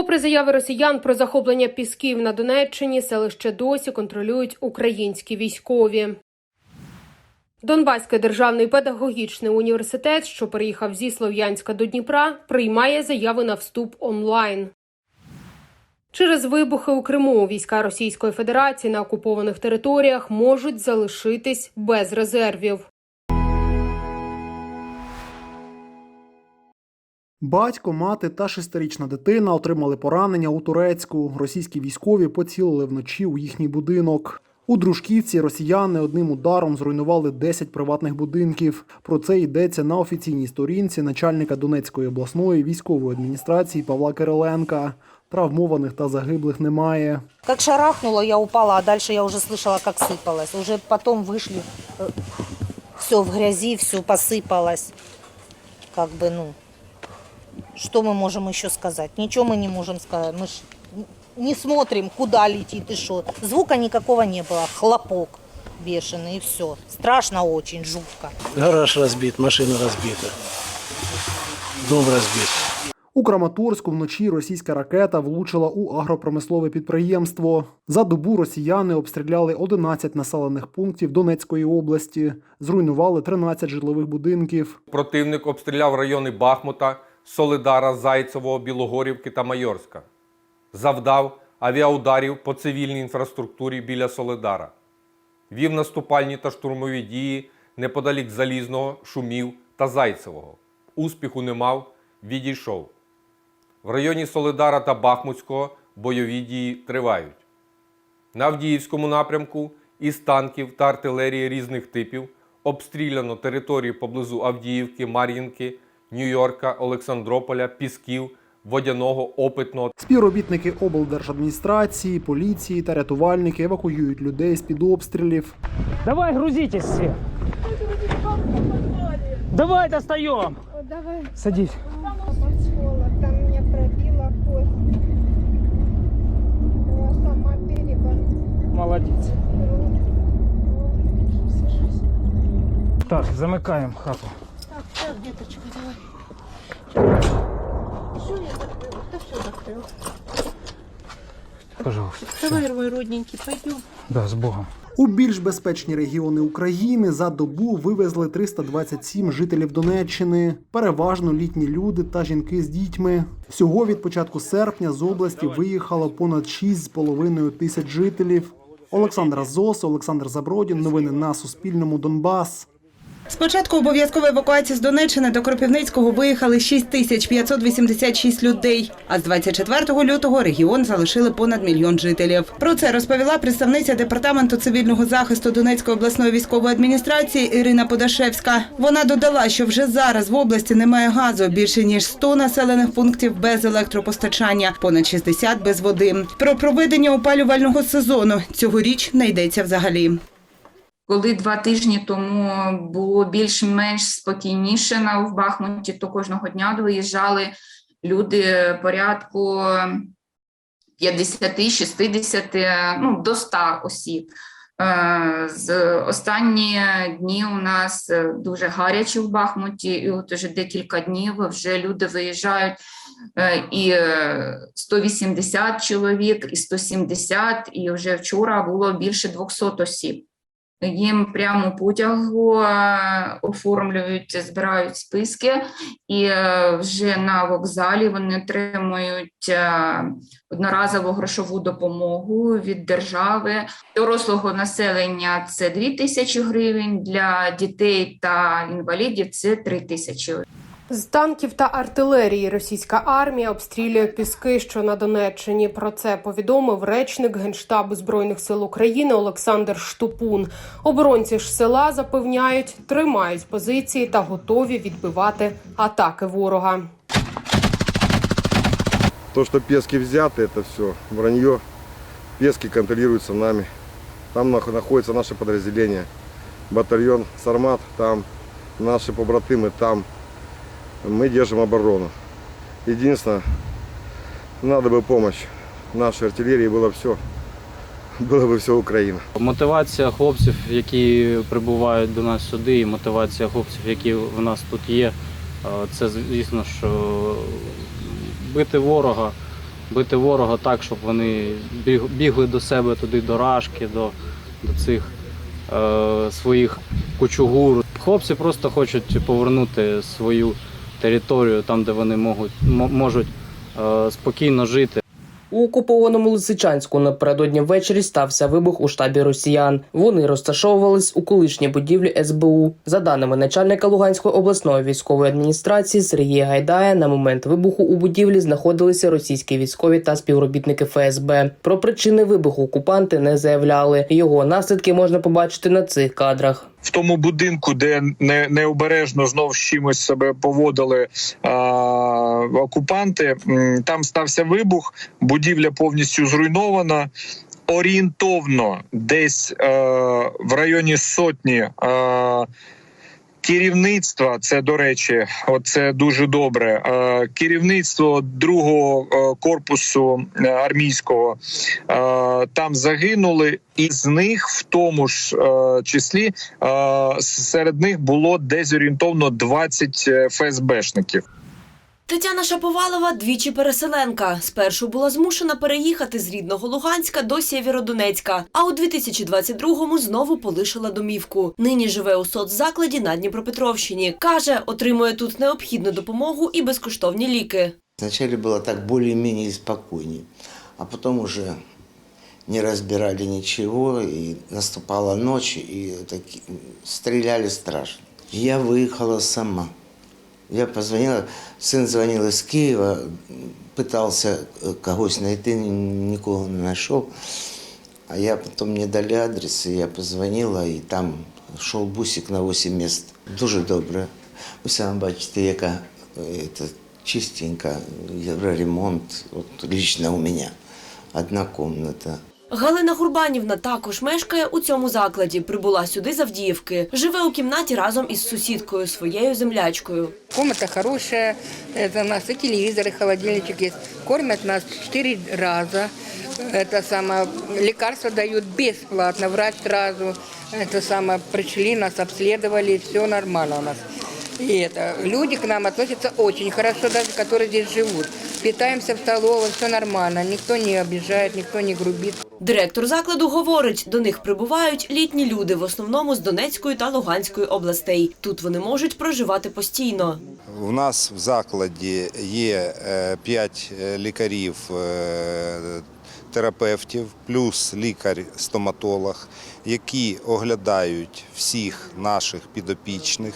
Попри заяви росіян про захоплення пісків на Донеччині, селище досі контролюють українські військові. Донбаський державний педагогічний університет, що переїхав зі Слов'янська до Дніпра, приймає заяви на вступ онлайн. Через вибухи у Криму війська Російської Федерації на окупованих територіях можуть залишитись без резервів. Батько, мати та шестирічна дитина отримали поранення у Турецьку. Російські військові поцілили вночі у їхній будинок. У Дружківці росіяни одним ударом зруйнували 10 приватних будинків. Про це йдеться на офіційній сторінці начальника Донецької обласної військової адміністрації Павла Кириленка. Травмованих та загиблих немає. Как шарахнуло, я упала, а дальше я уже слышала, как сыпалось. Уже потом вышли, все в грязи, все посыпалось. Как бы, ну, что мы можем еще сказать? Ничего мы не можем сказать. Мы ж не смотрим, куда летит и что. Звука никакого не было, хлопок бешеный и все. Страшно очень, жутко. Гараж разбит, машина разбита. Дом разбит. У Краматорську вночі російська ракета влучила у агропромислове підприємство. За добу росіяни обстріляли 11 населених пунктів Донецької області, зруйнували 13 житлових будинків. Противник обстріляв райони Бахмута, Солидара, Зайцевого, Білогорівки та Майорська. Завдав авіаударів по цивільній інфраструктурі біля Солидара. Вів наступальні та штурмові дії неподалік Залізного, Шумів та Зайцевого. Успіху не мав, відійшов. В районі Солидара та Бахмутського бойові дії тривають. На Авдіївському напрямку із танків та артилерії різних типів обстріляно території поблизу Авдіївки, Мар'їнки, Нью-Йорка, Олександрополя, Пісків, Водяного, Опитного Співробітники облдержадміністрації, поліції та рятувальники евакуюють людей з під обстрілів. Давай грузитесь все. Давай достаем. Давай, Садись. мама там мне пробила кость. Я сама переболела. Молодец. Так, замыкаем хату. Так, так, деточка, давай. Все я закрыла, да все закрыла. Пожалуйста. всё. Давай, мой родненький, пойдем. Да, с Богом. У більш безпечні регіони України за добу вивезли 327 жителів Донеччини, переважно літні люди та жінки з дітьми. Всього від початку серпня з області виїхало понад 6,5 тисяч жителів. Олександр Зос, Олександр Забродін. Новини на Суспільному. Донбас. З початку евакуації з Донеччини до Кропивницького виїхали 6586 людей. А з 24 лютого регіон залишили понад мільйон жителів. Про це розповіла представниця департаменту цивільного захисту Донецької обласної військової адміністрації Ірина Подашевська. Вона додала, що вже зараз в області немає газу. Більше ніж 100 населених пунктів без електропостачання, понад 60 без води. Про проведення опалювального сезону цьогоріч не йдеться взагалі. Коли два тижні тому було більш-менш спокійніше на в Бахмуті, то кожного дня виїжджали люди порядку 50-60, ну до 100 осіб. Е, З останні дні у нас е, дуже гаряче в Бахмуті, і от уже декілька днів вже люди виїжджають е, і е, 180 чоловік, і 170, і вже вчора було більше 200 осіб. Їм прямо потягу е, оформлюють, збирають списки, і е, вже на вокзалі вони отримують е, одноразову грошову допомогу від держави. Дорослого населення це 2 тисячі гривень, для дітей та інвалідів це 3 тисячі З танків та артилерії російська армія обстрілює піски, що на Донеччині. Про це повідомив речник генштабу збройних сил України Олександр Штупун. Оборонці ж села запевняють, тримають позиції та готові відбивати атаки ворога. То, что пески взяты, это все вранье. Пески контролируются нами. Там нах- находится наше подразделение. Батальон Сармат, там наши побратимы, там мы держим оборону. Единственное, надо бы помощь нашей артиллерии, было все. Было бы все Украина. Мотивація хлопців, які прибувають до нас сюди, і мотивація хлопців, які в нас тут є, е, це звісно, що бити ворога, бити ворога так, щоб вони біг- бігли до себе туди до рашки, до, до цих е, своїх кучугур. Хлопці просто хочуть повернути свою територію там, де вони можуть, можуть е, спокійно жити. У окупованому Лисичанську напередодні ввечері стався вибух у штабі росіян. Вони розташовувались у колишній будівлі СБУ. За даними начальника Луганської обласної військової адміністрації Сергія Гайдая, на момент вибуху у будівлі знаходилися російські військові та співробітники ФСБ. Про причини вибуху окупанти не заявляли. Його наслідки можна побачити на цих кадрах. в тому будинку, де не, необережно знов чимось себе поводили а, окупанти. Там стався вибух, будівля повністю зруйнована. Орієнтовно десь е, в районі сотні е, керівництва. Це до речі, оце дуже добре. Е, керівництво другого е, корпусу е, армійського е, там загинули, і з них в тому ж е, числі е, серед них було десь орієнтовно 20 ФСБшників. Тетяна Шаповалова двічі переселенка. Спершу була змушена переїхати з рідного Луганська до Сєвєродонецька, а у 2022-му знову полишила домівку. Нині живе у соцзакладі на Дніпропетровщині. Каже, отримує тут необхідну допомогу і безкоштовні ліки. Вначале было так более-менее спокойнее, а потом уже не разбирали ничего, и наступала ночь, и таки, стреляли страшно. Я выехала сама. Я позвонила, сын звонил из Киева, пытался э, когось найти, н- никого не нашел. А я потом мне дали адрес, и я позвонила, і там шел бусик на 8 мест. Дуже добре. Ви самі бачите, яка е, це, чистенька, ремонт, от лично у мене. Одна комната. Галина Гурбанівна також мешкає у цьому закладі. Прибула сюди з Авдіївки. Живе у кімнаті разом із сусідкою, своєю землячкою. Комната хорошая, это у нас и телевизор, и холодильничек есть. Кормят нас четыре раза. Это самое, лекарства дают бесплатно, врач сразу. Это самое, пришли, нас обследовали, все нормально у нас. И это, люди к нам относятся очень хорошо, даже которые здесь живут. Питаемся в столовой, все нормально, никто не обижает, никто не грубит. Директор закладу говорить, до них прибувають літні люди, в основному з Донецької та Луганської областей. Тут вони можуть проживати постійно. У нас в закладі є 5 лікарів е, терапевтів, плюс лікар-стоматолог, які оглядають всіх наших підопічних.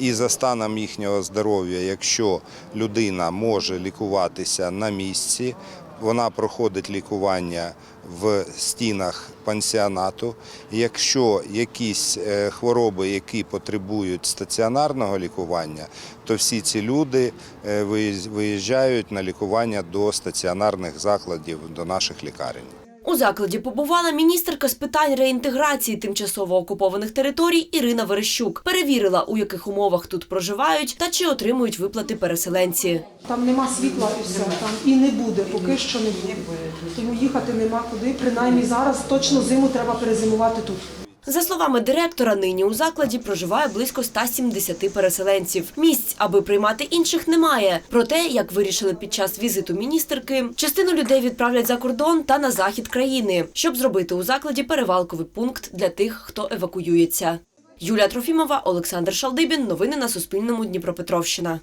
І за станом їхнього здоров'я, якщо людина може лікуватися на місці, вона проходить лікування в стінах пансіонату. Якщо якісь е, хвороби, які потребують стаціонарного лікування, то всі ці люди е, виїжджають на лікування до стаціонарних закладів, до наших лікарень. У закладі побувала міністерка з питань реінтеграції тимчасово окупованих територій Ірина Верещук. Перевірила, у яких умовах тут проживають та чи отримують виплати переселенці. Там нема світла і все, там і не буде, поки що не буде. Тому їхати нема куди, принаймні зараз точно зиму треба перезимувати тут. За словами директора, нині у закладі проживає близько 170 переселенців. Місць, аби приймати інших, немає. Проте, як вирішили під час візиту міністерки, частину людей відправлять за кордон та на захід країни, щоб зробити у закладі перевалковий пункт для тих, хто евакуюється. Юлія Трофімова, Олександр Шалдибін. Новини на Суспільному. Дніпропетровщина.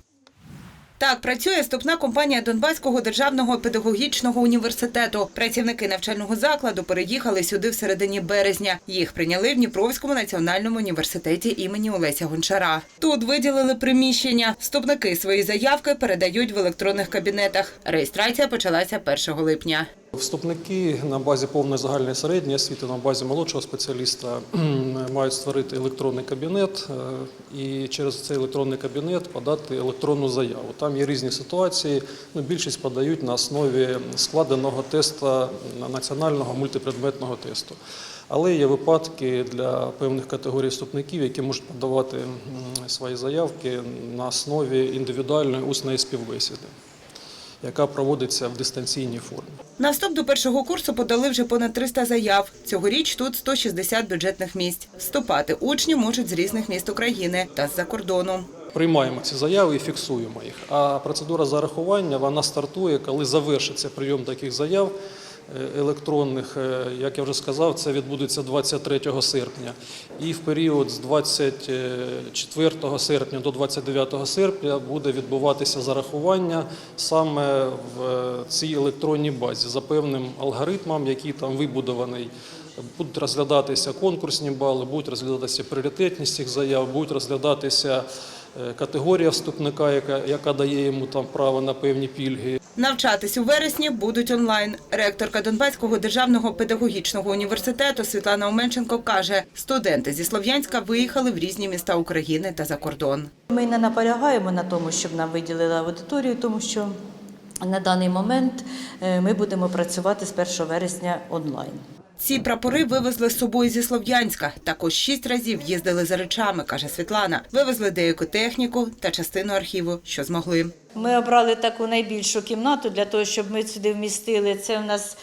Так працює вступна компанія Донбаського державного педагогічного університету. Працівники навчального закладу переїхали сюди в середині березня. Їх прийняли в Дніпровському національному університеті імені Олеся Гончара. Тут виділили приміщення. Вступники свої заявки передають в електронних кабінетах. Реєстрація почалася 1 липня. Вступники на базі повної загальної середньої освіти, на базі молодшого спеціаліста мають створити електронний кабінет е, і через цей електронний кабінет подати електронну заяву. Там є різні ситуації. Ну, більшість подають на основі складеного тесту національного мультипредметного тесту. Але є випадки для певних категорій вступників, які можуть подавати свої заявки на основі індивідуальної усної співбесіди, яка проводиться в дистанційній формі. На вступ до першого курсу подали вже понад 300 заяв. Цьогоріч тут 160 бюджетних місць. Вступати учні можуть з різних міст України та з-за кордону. Приймаємо ці заяви і фіксуємо їх. А процедура зарахування вона стартує, коли завершиться прийом таких заяв електронних. Е, Як я вже сказав, це відбудеться 23 серпня. І в період з 24 серпня до 29 серпня буде відбуватися зарахування саме в е, цій електронній базі за певним алгоритмом, який там вибудований. Будуть розглядатися конкурсні бали, будуть розглядатися пріоритетність цих заяв, будуть розглядатися е, категорія вступника, яка, яка дає йому там право на певні пільги. Навчатись у вересні будуть онлайн. Ректорка Донбаського державного педагогічного університету Світлана Оменченко каже, студенти зі Слов'янська виїхали в різні міста України та за кордон. Ми не наполягаємо на тому, щоб нам виділили аудиторію, тому що на даний момент е, ми будемо працювати з 1 вересня онлайн. Ці прапори вивезли з собою зі Слов'янська. Також шість разів їздили за речами, каже Світлана. Вивезли деяку техніку та частину архіву, що змогли. Ми обрали таку найбільшу кімнату для того, щоб ми сюди вмістили. Це в нас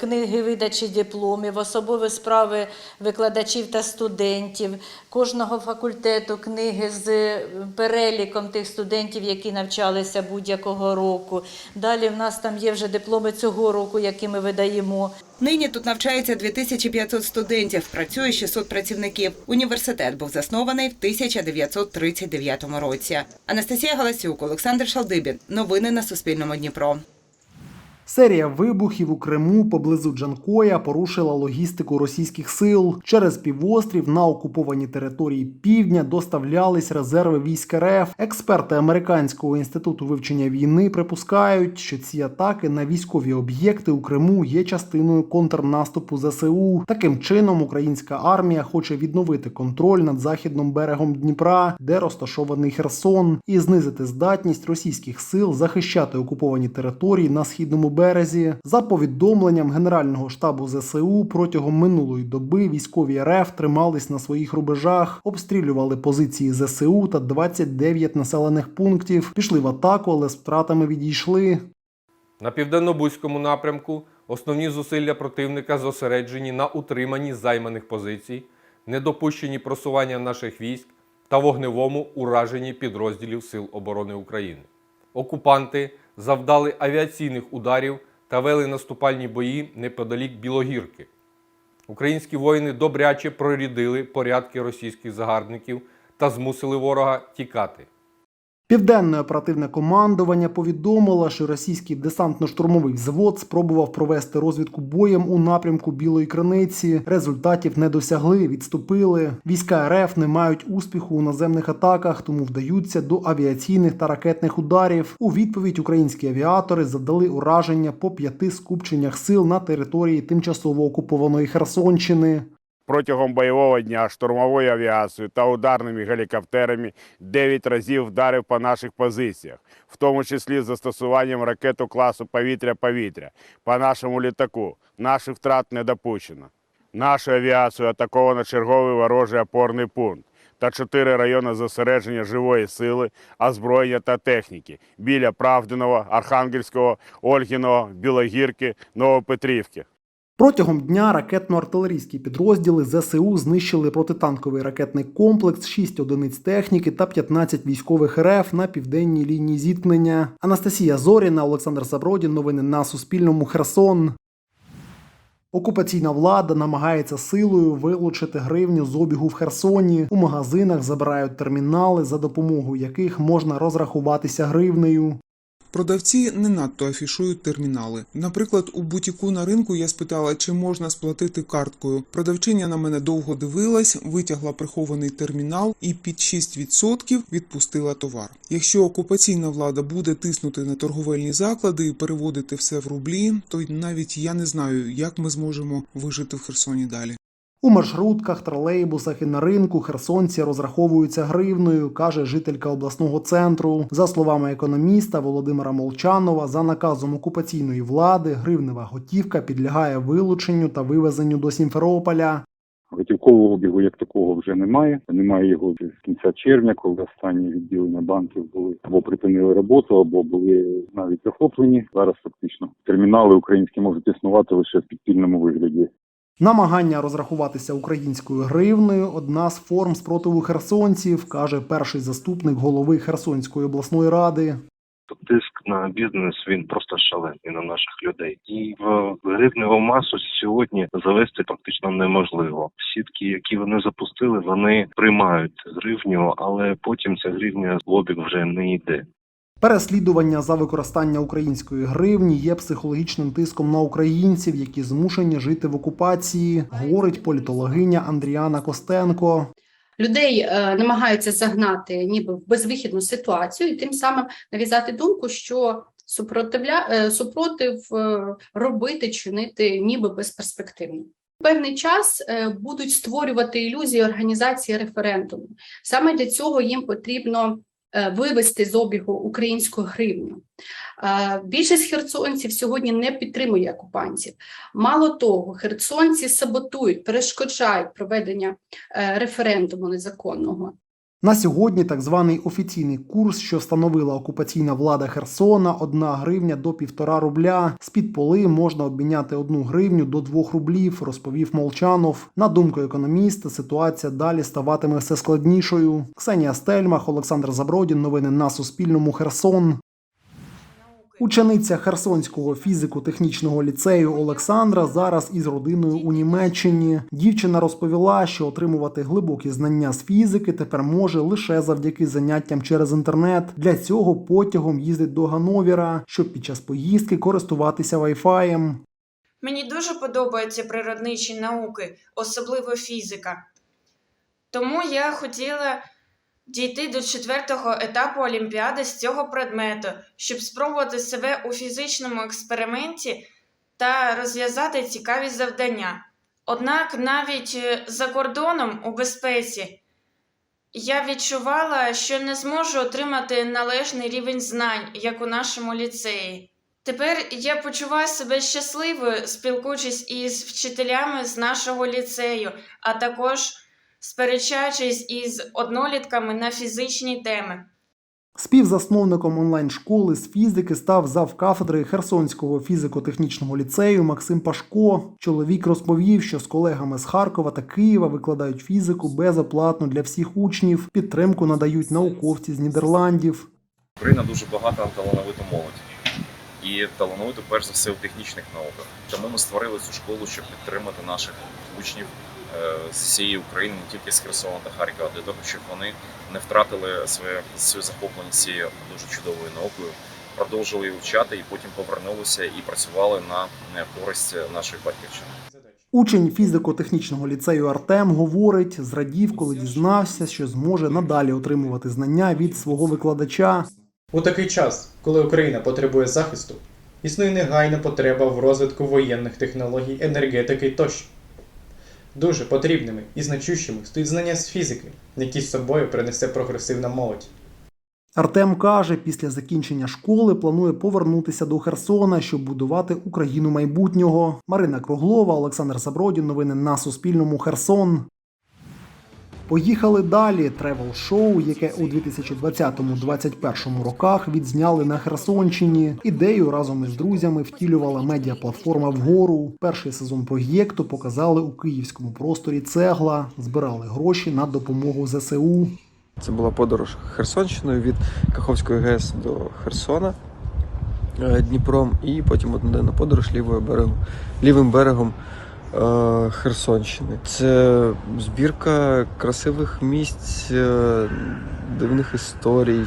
книги видачі дипломів, особові справи викладачів та студентів, кожного факультету книги з е, переліком тих студентів, які навчалися будь-якого року. Далі в нас там є вже дипломи цього року, які ми видаємо. Нині тут навчається 2500 студентів, працює 600 працівників. Університет був заснований в 1939 році. Анастасія Галасюк, Олександр Шалдибін. Новини на Суспільному Дніпро. Серія вибухів у Криму поблизу Джанкоя порушила логістику російських сил. Через півострів на окуповані території півдня доставлялись резерви військ РФ. Експерти американського інституту вивчення війни припускають, що ці атаки на військові об'єкти у Криму є частиною контрнаступу ЗСУ. Таким чином, українська армія хоче відновити контроль над західним берегом Дніпра, де розташований Херсон, і знизити здатність російських сил захищати окуповані території на східному березі. За повідомленням Генерального штабу ЗСУ протягом минулої доби військові РФ тримались на своїх рубежах, обстрілювали позиції ЗСУ та 29 населених пунктів. Пішли в атаку, але з втратами відійшли. На південно-бузькому напрямку основні зусилля противника зосереджені на утриманні займаних позицій, недопущенні просування наших військ та вогневому ураженні підрозділів Сил оборони України. Окупанти завдали авіаційних ударів та вели наступальні бої неподалік Білогірки. Українські воїни добряче прорідили порядки російських загарбників та змусили ворога тікати. Південне оперативне командування повідомило, що російський десантно-штурмовий взвод спробував провести розвідку боєм у напрямку Білої Криниці. Результатів не досягли, відступили. Війська РФ не мають успіху у наземних атаках, тому вдаються до авіаційних та ракетних ударів. У відповідь українські авіатори завдали ураження по п'яти скупченнях сил на території тимчасово окупованої Херсонщини. Протягом бойового дня штурмовою авіацією та ударними гелікоптерами 9 разів вдарив по наших позиціях, в тому числі з застосуванням ракету класу повітря-повітря по нашому літаку. Наших втрат не допущено. Нашу авіацію атаковано черговий ворожий опорний пункт та чотири райони зосередження живої сили, озброєння та техніки біля Правдиного, Архангельського, Ольгіного, Білогірки, Новопетрівки. Протягом дня ракетно-артилерійські підрозділи ЗСУ знищили протитанковий ракетний комплекс, 6 одиниць техніки та 15 військових РФ на південній лінії зіткнення. Анастасія Зоріна, Олександр Забродін. Новини на Суспільному. Херсон. Окупаційна влада намагається силою вилучити гривню з обігу в Херсоні. У магазинах забирають термінали, за допомогою яких можна розрахуватися гривнею. Продавці не надто афішують термінали. Наприклад, у бутіку на ринку я спитала, чи можна сплатити карткою. Продавчиня на мене довго дивилась, витягла прихований термінал і під 6% відпустила товар. Якщо окупаційна влада буде тиснути на торговельні заклади і переводити все в рублі, то навіть я не знаю, як ми зможемо вижити в Херсоні далі. У маршрутках, тролейбусах і на ринку херсонці розраховуються гривною, каже жителька обласного центру. За словами економіста Володимира Молчанова, за наказом окупаційної влади гривнева готівка підлягає вилученню та вивезенню до Сімферополя. Готівкового обігу як такого вже немає. Немає його з кінця червня, коли останні відділення банків були або припинили роботу, або були навіть захоплені. Зараз фактично термінали українські можуть існувати лише в підпільному вигляді. Намагання розрахуватися українською гривнею одна з форм спротиву херсонців, каже перший заступник голови Херсонської обласної ради. Тиск на бізнес він просто шалений на наших людей, і в гривневу масу сьогодні завести практично неможливо. Сітки, які вони запустили, вони приймають гривню, але потім ця гривня в обіг вже не йде. Переслідування за використання української гривні є психологічним тиском на українців, які змушені жити в окупації, говорить політологиня Андріана Костенко. людей е, намагаються загнати ніби в безвихідну ситуацію, і тим самим нав'язати думку, що супротивля е, супротив е, робити, чинити ніби безперспективно. Певний час е, будуть створювати ілюзії організації референдуму. Саме для цього їм потрібно вивести з обігу українську гривню. Е, Більшість херсонців сьогодні не підтримує окупантів. Мало того, херсонці саботують, перешкоджають проведення е, референдуму незаконного. На сьогодні так званий офіційний курс, що встановила окупаційна влада Херсона, одна гривня до півтора рубля. З під поли можна обміняти одну гривню до двох рублів, розповів Молчанов. На думку економіста, ситуація далі ставатиме все складнішою. Ксенія Стельмах, Олександр Забродін. Новини на Суспільному. Херсон. Учениця Херсонського фізико-технічного ліцею Олександра зараз із родиною у Німеччині. Дівчина розповіла, що отримувати глибокі знання з фізики тепер може лише завдяки заняттям через інтернет. Для цього потягом їздить до Гановіра, щоб під час поїздки користуватися вайфаєм. Мені дуже подобаються природничі науки, особливо фізика. Тому я хотіла дійти до четвертого етапу Олімпіади з цього предмету, щоб спробувати себе у фізичному експерименті та розв'язати цікаві завдання. Однак навіть е, за кордоном у безпеці я відчувала, що не зможу отримати належний рівень знань, як у нашому ліцеї. Тепер я почуваю себе щасливою, спілкуючись із вчителями з нашого ліцею, а також сперечаючись із однолітками на фізичні теми. Співзасновником онлайн-школи з фізики став завкафедри Херсонського фізико-технічного ліцею Максим Пашко. Чоловік розповів, що з колегами з Харкова та Києва викладають фізику безоплатно для всіх учнів. Підтримку надають науковці з Нідерландів. Україна дуже багата талановита молодь. І талановито перш за все у технічних науках. Тому ми створили цю школу, щоб підтримати наших учнів з всієї України, не тільки з Херсона та Харкова, для того, щоб вони не втратили своє свою захопленість цією дуже чудовою наукою, продовжили її вивчати і потім повернулися і працювали на е, користь нашої батьківщини. Учень фізико-технічного ліцею Артем говорить, зрадів, коли дізнався, що зможе надалі отримувати знання від свого викладача. У такий час, коли Україна потребує захисту, існує негайна потреба в розвитку воєнних технологій, енергетики тощо. Дуже потрібними і значущими стоїть знання з фізики, які з собою принесе прогресивна молодь. Артем каже, після закінчення школи планує повернутися до Херсона, щоб будувати Україну майбутнього. Марина Круглова, Олександр Забродін. Новини на Суспільному. Херсон. Поїхали далі. Тревел-шоу, яке у 2020-2021 роках відзняли на Херсонщині. Ідею разом із друзями втілювала медіаплатформа вгору. Перший сезон проєкту показали у київському просторі цегла, збирали гроші на допомогу ЗСУ. Це була подорож Херсонщиною від Каховської ГЕС до Херсона е, Дніпром, і потім одноденна подорож лівою берегом, лівим берегом Херсонщини. Це збірка красивих місць, е, дивних історій,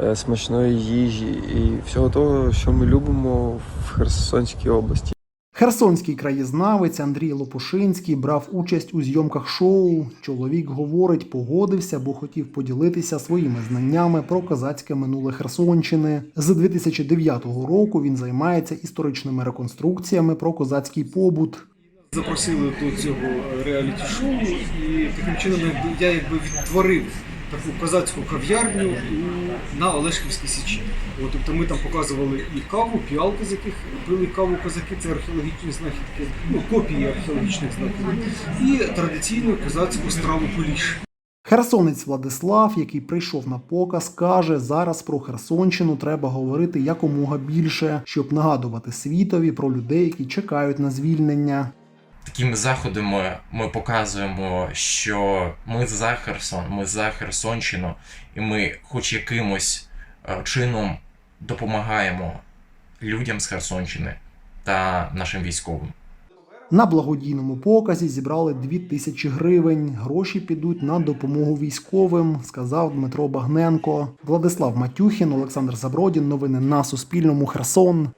е, смачної їжі і всього того, що ми любимо в Херсонській області. Херсонський краєзнавець Андрій Лопушинський брав участь у зйомках шоу. Чоловік говорить, погодився, бо хотів поділитися своїми знаннями про козацьке минуле Херсонщини. З 2009 року він займається історичними реконструкціями про козацький побут. Запросили до цього реаліті-шоу, і таким чином я якби відтворив таку козацьку кав'ярню на Олешківській Січі. От, тобто ми там показували і каву, піалки, з яких пили каву козаки, це археологічні знахідки, ну, копії археологічних знахідок, і традиційну козацьку страву куліш. Херсонець Владислав, який прийшов на показ, каже, зараз про Херсонщину треба говорити якомога більше, щоб нагадувати світові про людей, які чекають на звільнення. Такими заходами ми показуємо, що ми за Херсон, ми за Херсонщину, і ми, хоч якимось е, чином, допомагаємо людям з Херсонщини та нашим військовим. На благодійному показі зібрали 2 тисячі гривень. Гроші підуть на допомогу військовим, сказав Дмитро Багненко. Владислав Матюхін, Олександр Забродін. Новини на Суспільному. Херсон.